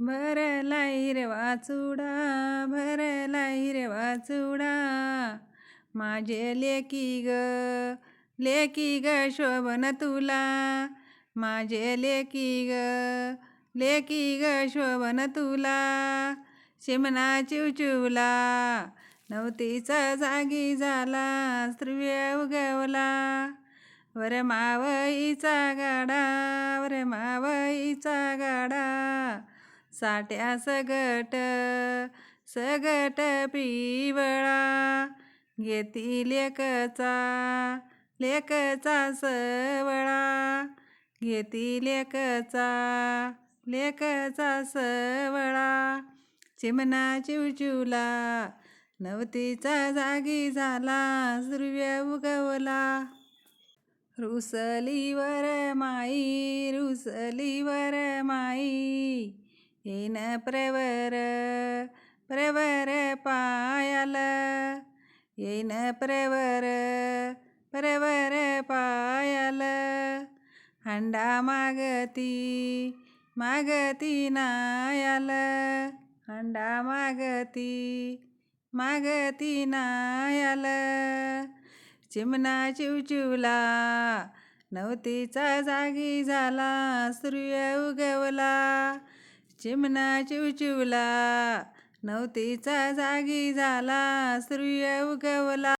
भरला हिरवा चुडा भरला रे वाचुडा. माझे लेकी ग लेकी ग शोभन तुला. माझे लेकी ग लेकी ग शोभन तुला. शिमना चिवचिवला नवतीचा जागी झाला स्त्रिय उगवला. वर मावईचा गाडा साठ्या सगट सगट पिवळा. घेती लेकचा लेकचा सवळा. घेती लेकचा लेकचा सवळा. चिमणा चिवचिवला नवतीचा जागी झाला सूर्य उगवला. रुसलीवर माई रुसलीवर माई. येन प्रवर प्रवर पायल। येन प्रवर प्रवर पायल। हंडा मागती मागती नायल। हंडा मागती मागती नायल। चिमणा चिवचिवला नवतीचा जागी झाला सूर्य उगवला। चिमणा चिवचिवला नवतीचा जागी झाला सूर्य उगवला.